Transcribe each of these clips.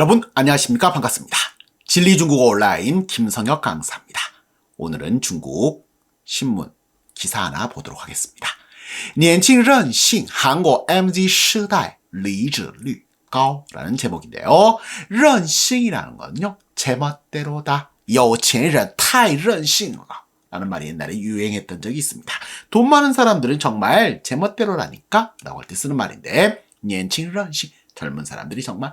여러분 안녕하십니까 반갑습니다. 진리중국어 온라인 김성혁 강사입니다. 오늘은 중국 신문 기사 하나 보도록 하겠습니다. 年轻任性 한국 MZ 시대 리즈率 高라는 제목인데요. 任性이라는 건요. 제멋대로다. 有钱人 太任性了. 라는 말이 옛날에 유행했던 적이 있습니다. 돈 많은 사람들은 정말 제멋대로라니까 라고 할 때 쓰는 말인데 年轻任性 젊은 사람들이 정말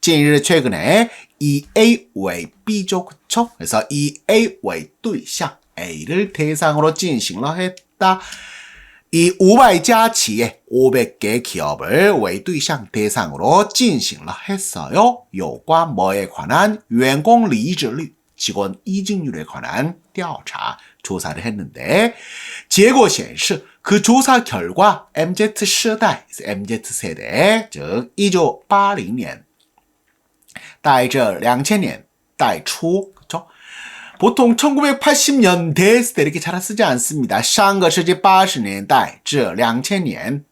近日 최근에 이 A 의 B죠, 그쵸? 그래서 이 A 의 对象 A를 대상으로 진행을 했다. 이 500자企业 500개 기업을 의对象 대상으로 진행을 했어요. 요과 뭐에 관한 员工离职率 직원 이직률에 관한 调查 조사를 했는데 结果显示그 조사 결과 MZ 시대, MZ 세대, 즉 1980년 带着2000년 带出 그렇죠? 보통 1980년대 때 이렇게 잘 쓰지 않습니다. 上个世纪 80年代 至2000년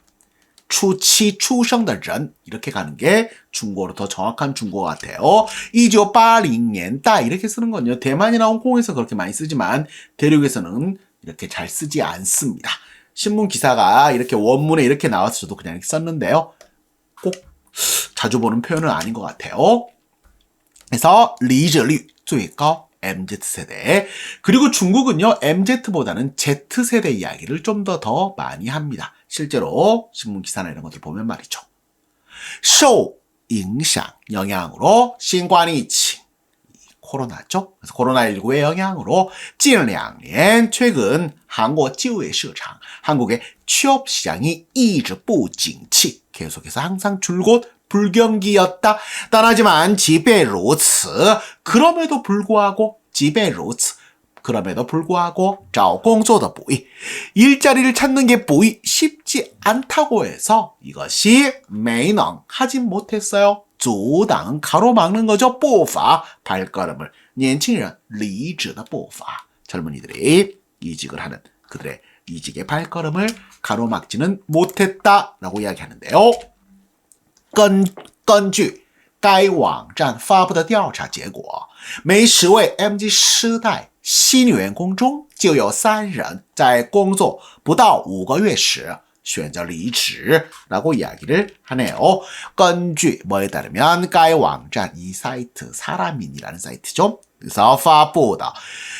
初期 出生的人 이렇게 가는 게 중국어로 더 정확한 중국어 같아요. 1980년대 이렇게 쓰는 건요. 대만이나 홍콩에서 그렇게 많이 쓰지만 대륙에서는 이렇게 잘 쓰지 않습니다. 신문 기사가 이렇게 원문에 이렇게 나와서 저도 그냥 이렇게 썼는데요. 꼭 자주 보는 표현은 아닌 것 같아요. 그래서 리저率 最高 MZ 세대 그리고 중국은요 MZ보다는 Z 세대 이야기를 좀 더 더 많이 합니다. 실제로 신문 기사나 이런 것들 보면 말이죠. 受影响 영향으로 신관疫情 코로나죠. 그래서 코로나19의 영향으로 近两年 최근 한국 就业市场 한국의 취업 시장이 一直不景气 계속해서 항상 줄곧 불경기였다. 따라지만 지배로츠 그럼에도 불구하고 지배로츠 그럼에도 불구하고 找工作的 부위 일자리를 찾는 게 부위 쉽지 않다고 해서 이것이 매너 하진 못했어요. 阻挡 가로막는 거죠. 步伐 발걸음을 年轻人离职的步伐 젊은이들이 이직을 하는 그들의 이직의 발걸음을 가로막지는 못했다라고 이야기하는데요. 根根据该网站发布的调查结果，每 10位 MZ 世代新员工中就有三人在工作不到五个月时选择离职 라고 이야기를 하네요. 건쥐 뭐에 따르면 该网站이 사이트 사람인이라는 사이트죠. 그래서 发布的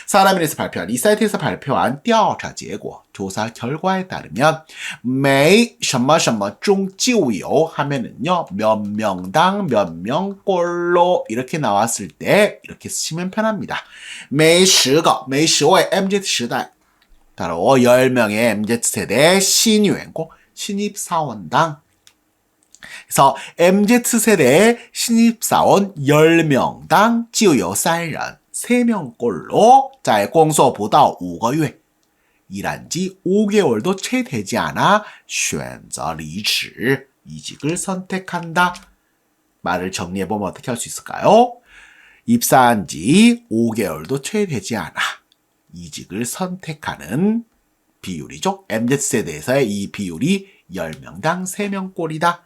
사람인에서 발표한 이 사이트에서 발표한 调查结果 조사 결과에 따르면 每什么什么中就有 하면은요 몇 명당 몇 명꼴로 이렇게 나왔을 때 이렇게 쓰시면 편합니다. 每十个每十位 MZ 시대 바로 10명의 MZ세대 신유행고 신입사원당 그래서 MZ세대 신입사원 10명당 就有3人 3명꼴로 在工作不到5个月 일한 지 5개월도 채 되지 않아 选择离职 이직을 선택한다. 말을 정리해보면 어떻게 할 수 있을까요? 입사한 지 5개월도 채 되지 않아 이직을 선택하는 비율이죠. MZ세대에서의 이 비율이 10명당 3명꼴이다.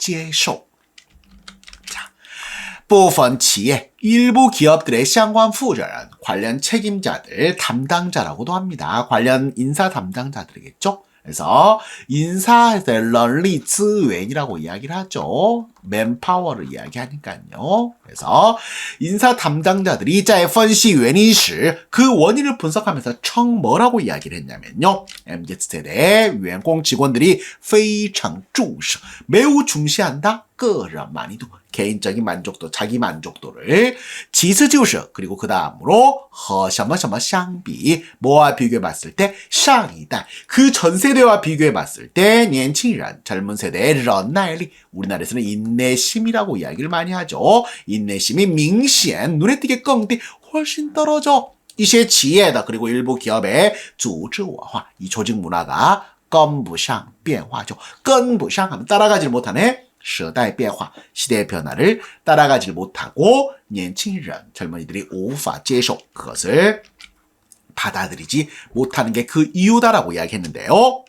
接受。 부분 지에 일부 기업들의 시향관 후절은 관련 책임자들 담당자라고도 합니다. 관련 인사 담당자들이겠죠? 그래서 인사에서 런리 즈웬이라고 이야기를 하죠. 맨파워를 이야기하니까요. 그래서 인사 담당자들이 在分析原因时그 원인을 분석하면서 청 뭐라고 이야기를 했냐면요. MZ세대员工 직원들이 非常重视 매우 중시한다. 个人满意度 개인적인 만족도, 자기 만족도를 지스就是 그리고 그 다음으로 허什么什么相比 뭐와 비교해 봤을 때 상이다. 그 전 세대와 비교해 봤을 때 年轻人 젊은 세대의 忍耐力 우리나라에서는 인 내심이라고 이야기를 많이 하죠. 인내심이明显 눈에 띄게 껑디 훨씬 떨어져. 一些企业的 그리고 일부 기업의 组织文化 이 조직 문화가 跟不上变化죠. 跟不上 따라가지 못하네. 时代变化, 시대의 변화를 따라가지 못하고 年轻人, 젊은이들이 无法接受 그것을 받아들이지 못하는 게 그 이유다라고 이야기했는데요.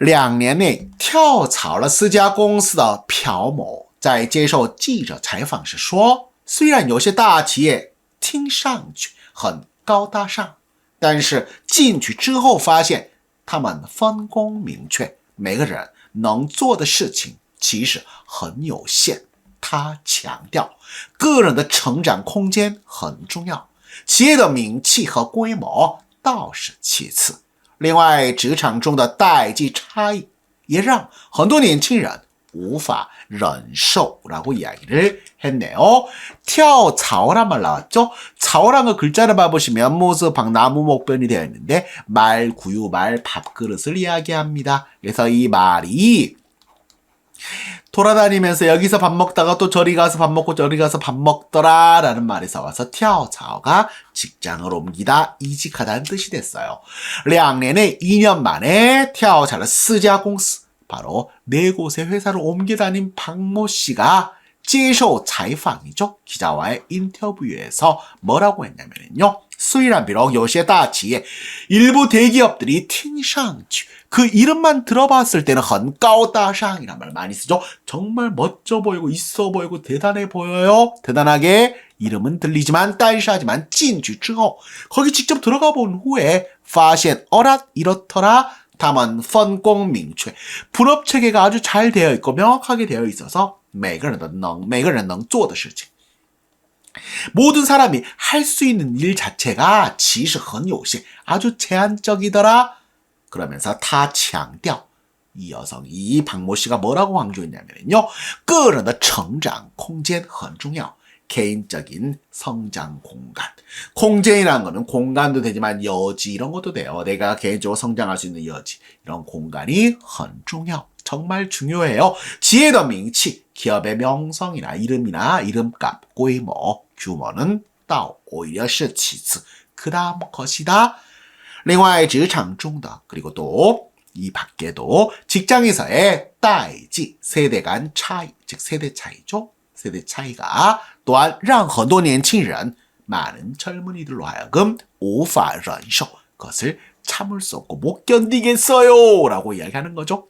两年内跳槽了四家公司的朴某，在接受记者采访时说：“虽然有些大企业听上去很高大上，但是进去之后发现他们分工明确，每个人能做的事情。”其实很有限。他强调，个人的成长空间很重要，企业的名气和规模倒是其次。 另外，职场中的代际差异也让很多年轻人无法忍受。라고이야기를했네요跳槽라말나왔죠槽라는글자를봐보시면모습방나무목변이되어있는데말구유말밥그릇을이야기합니다그래서이말이 돌아다니면서 여기서 밥 먹다가 또 저리 가서 밥 먹고 저리 가서 밥 먹더라 라는 말에서 와서 티아오자오가 직장을 옮기다 이직하다는 뜻이 됐어요. 량넨의 2년 만에 티아오자를 쓰자공스 바로 네 곳의 회사를 옮겨 다닌 박모 씨가 지쇼 자이팡이죠. 기자와의 인터뷰에서 뭐라고 했냐면요. 수이란 비록 요시에 다치에 일부 대기업들이 팅샹치 그 이름만 들어봤을 때는 헌까오다샹이란 말 많이 쓰죠. 정말 멋져 보이고 있어 보이고 대단해 보여요. 대단하게 이름은 들리지만 딸샤지만 찐주 증어 거기 직접 들어가 본 후에 파시엔 어랏 이렇더라 다만 펀공 밍최 분업 체계가 아주 잘 되어 있고 명확하게 되어 있어서 每个人的能每个人能做的事情 모든 사람이 할 수 있는 일 자체가 其实很有限 아주 제한적이더라 그러면서 다强调 이 여성, 이 박모 씨가 뭐라고 강조했냐면요. 个人的成长空间很重要. 개인적인 성장 공간. 공간이라는 거는 공간도 되지만 여지 이런 것도 돼요. 내가 개인적으로 성장할 수 있는 여지. 이런 공간이 很重要. 정말 중요해요. 지혜의 명치, 기업의 명성이나 이름이나 이름값,规模, 규모는 到 오히려 是其次.그 다음 것이다. 另外职场中的 그리고 또 이 밖에도 직장에서의 代际 세대 간 차이 즉 세대 차이죠. 세대 차이가 또한 让很多年轻人 많은 젊은이들로 하여금 无法忍受 그것을 참을 수 없고 못 견디겠어요 라고 이야기하는 거죠.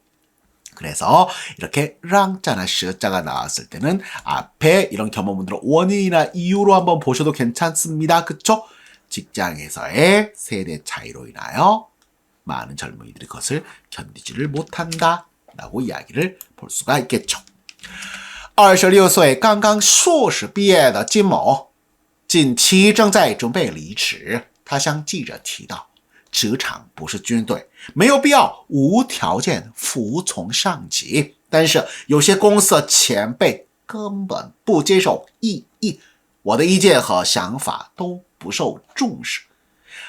그래서 이렇게 랑자나 시자가 나왔을 때는 앞에 이런 경험분들은 원인이나 이유로 한번 보셔도 괜찮습니다. 그쵸? 직장에서의 세대 차이로 인하여 많은 젊은이들이 그것을 견디지를 못한다. 라고 이야기를 볼 수가 있겠죠. 二十六岁刚刚硕士毕业的金某，近期正在准备离职。他向记者提到， 职场不是军队，没有必要无条件服从上级。但是有些公司的前辈根本不接受异议。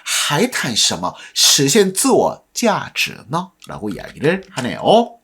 还谈什么实现自我价值呢？라고이야기를하네요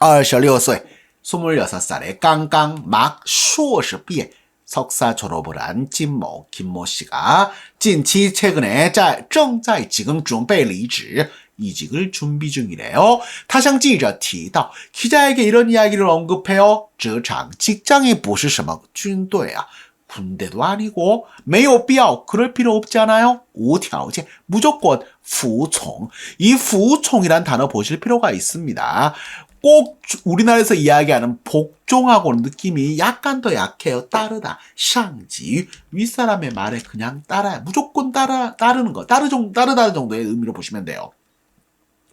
26岁, 26살에 깡깡 막硕士毕业 석사 졸업을 한 찐모 김모 씨가 近期 최근에 在正在 지금 准备离职 이직을 준비 중이래요. 타상 기자 提到 기자에게 이런 이야기를 언급해요. 职场 직장이 不是什么军队啊. 군대도 아니고 没有必要 그럴 필요 없잖아요. 无条件 무조건 服从. 이 服从이란 단어 보실 필요가 있습니다. 꼭 우리나라에서 이야기하는 복종하고는 느낌이 약간 더 약해요. 따르다. 샹지. 윗사람의 말에 그냥 따라야. 무조건 따라, 따르는 거. 따르 정, 따르다 정도의 의미로 보시면 돼요.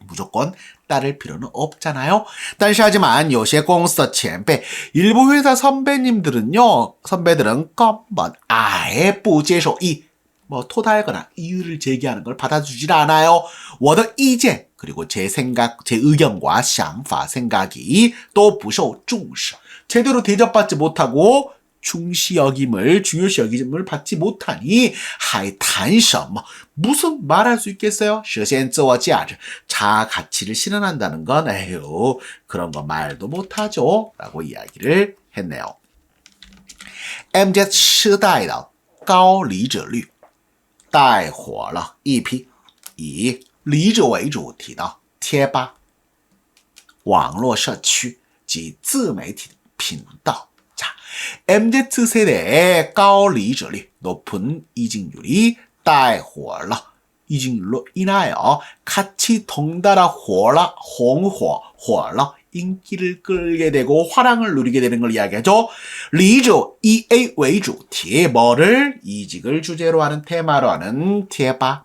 무조건 따를 필요는 없잖아요. 但是 하지만 요새 공스前辈 일부 회사 선배님들은요. 선배들은根本 아예 不接受이 뭐 토달거나 이유를 제기하는 걸 받아주질 않아요. 我的意见 그리고 제 생각, 제 의견과 想法 생각이 또 不受重视 제대로 대접받지 못하고 중시 여김을 중요시 여김을 받지 못하니 하이 단섬 뭐 무슨 말할 수 있겠어요? 实现自我价值 자아 가치를 실현한다는 건 에휴 그런 거 말도 못하죠 라고 이야기를 했네요. MZ 时代的高离职率带火了一批以 离职为主题的贴吧、网络社区及自媒体频道。 자, MZ 세대의 高离职率 높은 이직률이 带火了 이직률로 인하여 같이 덩달아火了, 홍火, 火了 인기를 끌게 되고 화랑을 누리게 되는 걸 이야기하죠. 리조 EA 为主题 뭐를 이직을 주제로 하는 테마로 하는贴吧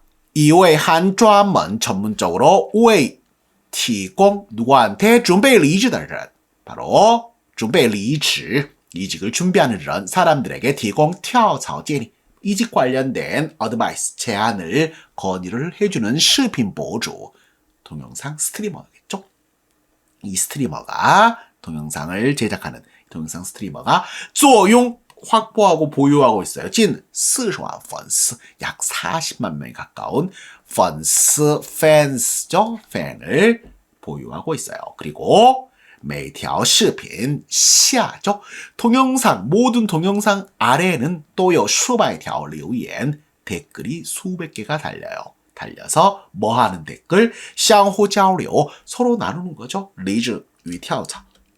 一位한专门전문적으로为提供누구한테准备离职的人，바로 준비 리치 이직을 준비하는 이런 사람들에게提供 跳槽 建议 이직 관련된 어드바이스 제안을 건의를 해주는视频 보주 동영상 스트리머겠죠? 이 스트리머가 동영상을 제작하는 동영상 스트리머가 作用 확보하고 보유하고 있어요. 진 40만 펀스 약 40만 명에 가까운 펀스 팬스죠 팬을 보유하고 있어요. 그리고 每条视频下죠 동영상 모든 동영상 아래에는 또요 수백 条留言 댓글이 수백 개가 달려요. 달려서 뭐 하는 댓글? 相互交流 서로 나누는 거죠. 리즈 위跳槽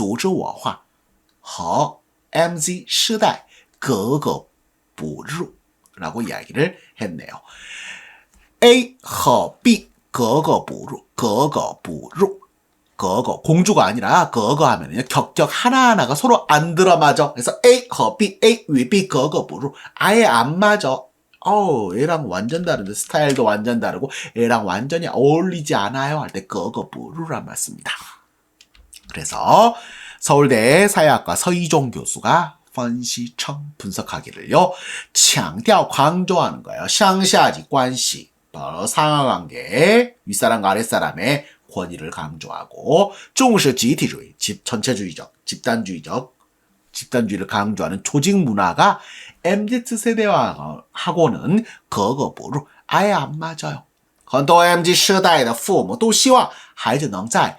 组织文化和 MZ 시대格格 不入라고 이야기를 했네요. A 和 B 格格不入格格不入格格 공주가 아니라格格 하면요 격격 하나하나가 서로 안 들어맞아. 그래서 A 和 B, A 위 B 格格不入 아예 안 맞아. 어우, 얘랑 완전 다른데 스타일도 완전 다르고 얘랑 완전히 어울리지 않아요 할 때 格格不入란 말씀입니다. 그래서 서울대 사회학과 서희종 교수가 分析称 분석하기를요. 强调 강조하는 거예요. 上下级 관시 바로 상하관계 윗사람과 아랫사람의 권위를 강조하고 重视集体主义 집 전체주의적 집단주의적 집단주의를 강조하는 조직 문화가 MZ 세대와하고는 格格不入 아예 안 맞아요. 很多 MZ 世代的父母都希望孩子能在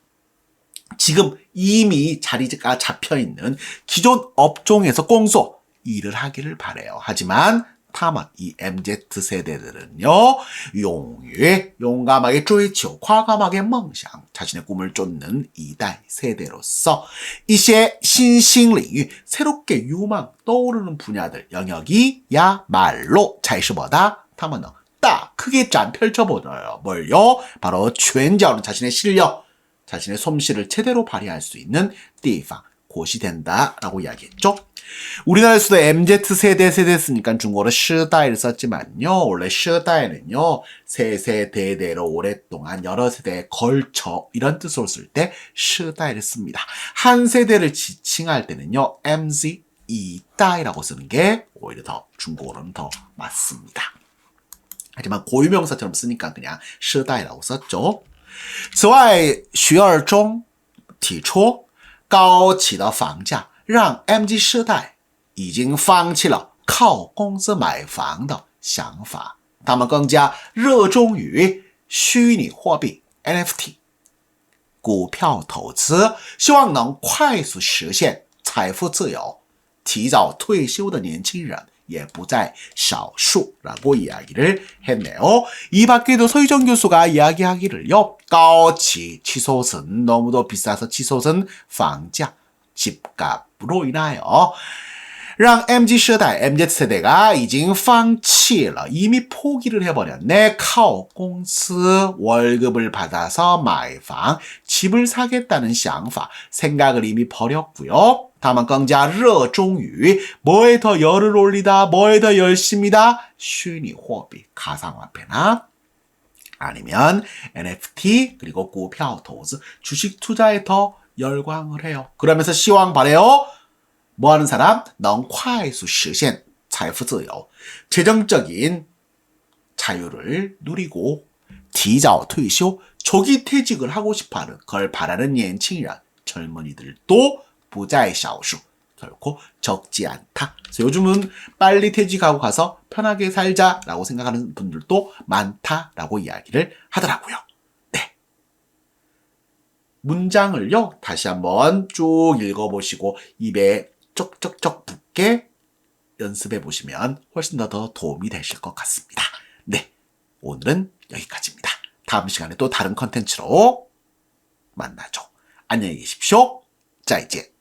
지금 이미 자리가 잡혀 있는 기존 업종에서 공소 일을 하기를 바래요. 하지만 他们이 MZ 세대들은요, 용유, 용감하게 追求, 과감하게 梦想, 자신의 꿈을 쫓는 이代세대로서 이些 신兴领域, 새롭게 유망 떠오르는 분야들, 영역이 야말로 才是 뭐다? 他们은 딱 크게 짠 펼쳐보여요. 뭘요? 바로 全角는 자신의 실력, 자신의 솜씨를 제대로 발휘할 수 있는 地方, 곳이 된다라고 이야기했죠. 우리나라에서도 MZ 세대 세대 쓰니까 중국어로 시다이를 썼지만요. 원래 시다이는요. 세세대대로 오랫동안 여러 세대에 걸쳐 이런 뜻으로 쓸 때 시다이를 씁니다. 한 세대를 지칭할 때는요. MZ 이다이라고 쓰는 게 오히려 더 중국어로는 더 맞습니다. 하지만 고유명사처럼 쓰니까 그냥 시다이라고 썼죠. 此外，徐二中提出高起的房价让 MG 世代已经放弃了靠工资买房的想法，他们更加热衷于虚拟货币 NFT、股票投资，希望能快速实现财富自由。提早退休的年轻人 也不在少数라고이야기를했네요이밖에도서희정 교수가 이야기하기를요. 高起 치솟은 너무도 비싸서 치솟은 房价 집값으로 인하여 让 MZ 세대, MZ 세대가 已经放弃了 이미 포기를 해버렸네. 靠 공스 월급을 받아서 买房 집을 사겠다는 想法 생각을 이미 버렸고요. 다만 更加热衷于 뭐에 더 열을 올리다, 뭐에 더 열심이다.虚拟货币 가상화폐나 아니면 NFT 그리고股票 投资 주식 투자에 더 열광을 해요. 그러면서 시황 바래요. 뭐 하는 사람? 能快速实现财富自由. 재정적인 자유를 누리고 提早退休 조기 퇴직을 하고 싶어하는 걸 바라는 年轻人 젊은이들도 不在少数 결코 적지 않다. 그래서 요즘은 빨리 퇴직하고 가서 편하게 살자라고 생각하는 분들도 많다라고 이야기를 하더라고요. 네. 문장을요, 다시 한번 쭉 읽어보시고 입에 쪽쪽쪽 붙게 연습해 보시면 훨씬 더, 더 도움이 되실 것 같습니다. 네. 오늘은 여기까지입니다. 다음 시간에 또 다른 컨텐츠로 만나죠. 안녕히 계십시오. 再见。